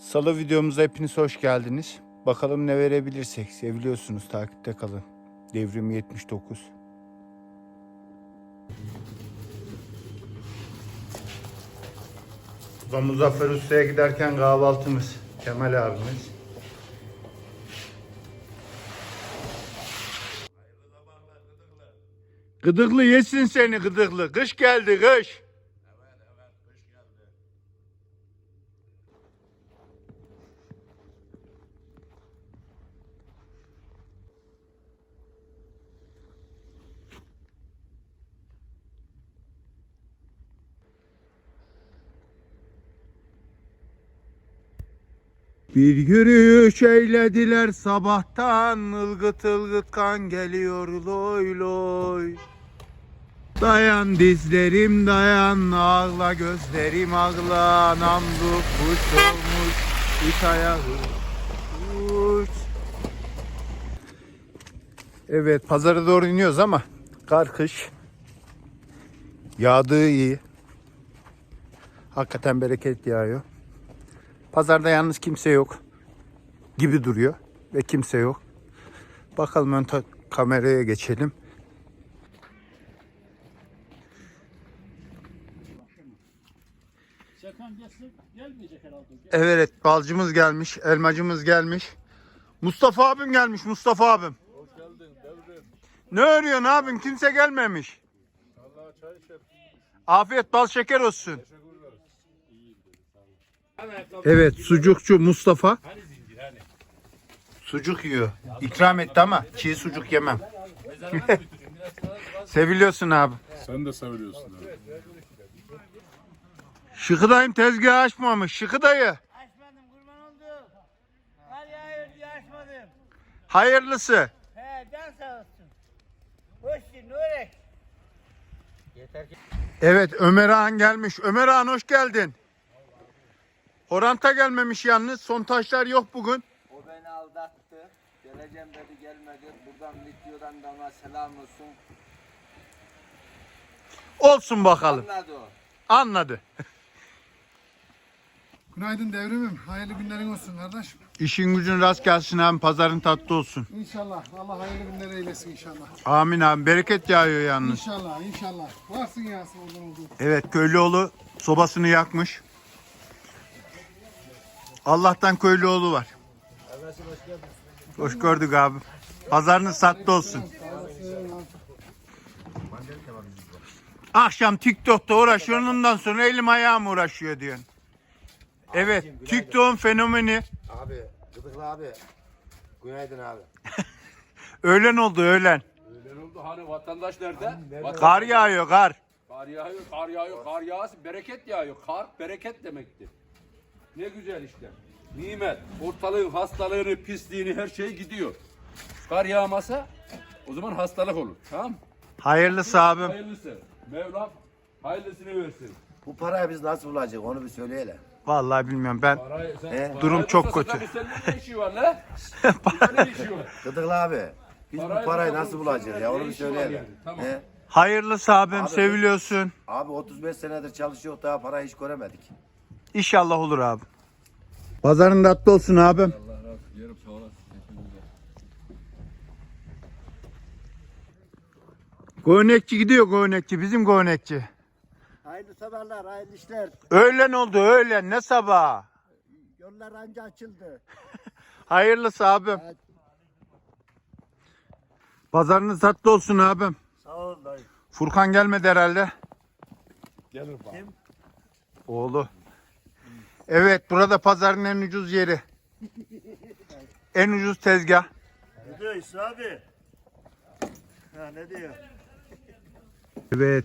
Salı videomuza hepiniz hoş geldiniz. Bakalım ne verebilirsek. Seviliyorsunuz. Takipte kalın. Devrim 79. Ulan Muzaffer Usta'ya giderken kahvaltımız. Kemal abimiz. Gıdıklı yesin seni gıdıklı. Kış geldi kış. Bir yürüyüş eylediler sabahtan ılgıt ılgıt kan geliyor loy loy. Dayan dizlerim dayan ağla gözlerim ağla namlu kuş olmuş it ayağı kuş. Evet pazara doğru iniyoruz ama kar kış yağdığı iyi. Hakikaten bereket yağıyor. Pazarda yalnız kimse yok gibi duruyor ve kimse yok. Bakalım ön kameraya geçelim. Evet balcımız gelmiş, elmacımız gelmiş. Mustafa abim gelmiş, Mustafa abim. Hoş geldin devrim. Ne arıyorsun abim? Kimse gelmemiş. Allah çay şef. Afiyet bal şeker olsun. Evet sucukçu Mustafa. Sucuk yiyor. İkram etti ama çiğ sucuk yemem. Seviliyorsun abi. Sen de seviyorsun abi. Şıkı dayım tezgahı açmamış. Şıkı dayı. Açmadım kurban oldu. Kar yağıyor diye açmadım. Hayırlısı. He can sağ olsun. Hoş geldin Nurek. Yeter ki. Evet Ömer Ağan gelmiş. Ömer Ağan hoş geldin. Oranta gelmemiş yalnız. Son taşlar yok bugün. O beni aldattı. Geleceğim dedi gelmedi. Buradan videodan da ona selam olsun. Olsun bakalım. Anladı o. Anladı. Günaydın devrimim. Hayırlı günlerin olsun kardeş. İşin gücün rast gelsin abi. Pazarın tatlı olsun. İnşallah. Allah hayırlı günler eylesin inşallah. Amin abi. Bereket yağıyor yalnız. İnşallah, inşallah. Varsın yasın oradan olduğu. Evet köylüoğlu sobasını yakmış. Allah'tan köylüoğlu var. Hoş gördük abi. Pazarınız tatlı olsun. Akşam TikTok'ta uğraşıyor ondan sonra elim ayağım uğraşıyor diyorsun. Evet TikTok'un fenomeni. Abi, Gıdıklı abi. Günaydın abi. Öğlen oldu öğlen. Öyle oldu hani vatandaş nerede? Vatandaş- Kar yağıyor kar. Kar yağıyor, kar yağıyor, kar yağası bereket yağıyor. Kar bereket demektir. Ne güzel işte. Nimet, ortalığın hastalığını, pisliğini her şey gidiyor. Kar yağmasa o zaman hastalık olur. Tamam? Hayırlısı abim. Hayırlısı. Mevlam hayırlısını versin. Bu parayı biz nasıl bulacağız onu bir söyleyelim. Vallahi bilmiyorum ben. Parayı, sen, He? parayı Durum çok bulsa kötü. Senin ne işi var lan? Senin ne işi var? Gıdıklı abi. Biz Parayı bu parayı bulsa nasıl bu bulacağız ya onu bir işi var söyleyelim. yani? Tamam. He? Hayırlısı abim Abi, seviliyorsun. Abi 35 senedir çalışıyor daha parayı hiç göremedik. İnşallah olur abi. Pazarın tatlı olsun abim. Yerim sağ olasın. Göğnekçi gidiyor göğnekçi bizim göğnekçi. Hayırlı sabahlar, hayırlı işler. Öğlen oldu öğlen ne sabah. Yollar anca açıldı. Hayırlısı abim. Evet. Pazarınız tatlı olsun abim. Sağ ol dayı. Furkan gelmedi herhalde. Gelir bak. Oğlu. Evet burada pazarın en ucuz yeri. En ucuz tezgah. Ne diyor İsa abi? Ha ne diyor? Evet.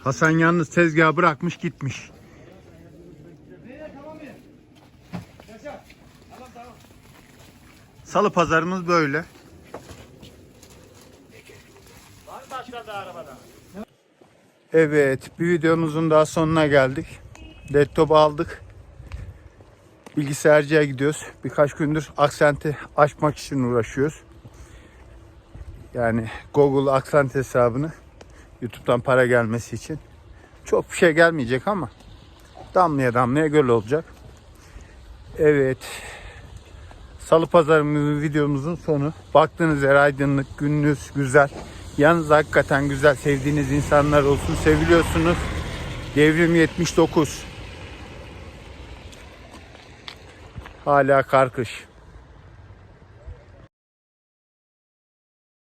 Hasan yalnız tezgahı bırakmış gitmiş. Salı pazarımız böyle. Evet, bir videomuzun daha sonuna geldik. Laptop aldık. Bilgisayarcıya gidiyoruz. Birkaç gündür aksenti açmak için uğraşıyoruz. Yani Google aksent hesabını YouTube'dan para gelmesi için. Çok bir şey gelmeyecek ama damlaya damlaya göl olacak. Evet. Salı pazarımızın videomuzun sonu. Baktığınız yer aydınlık, gününüz güzel. Yalnız hakikaten güzel, sevdiğiniz insanlar olsun. Seviliyorsunuz. Devrim 79. Hala karkış.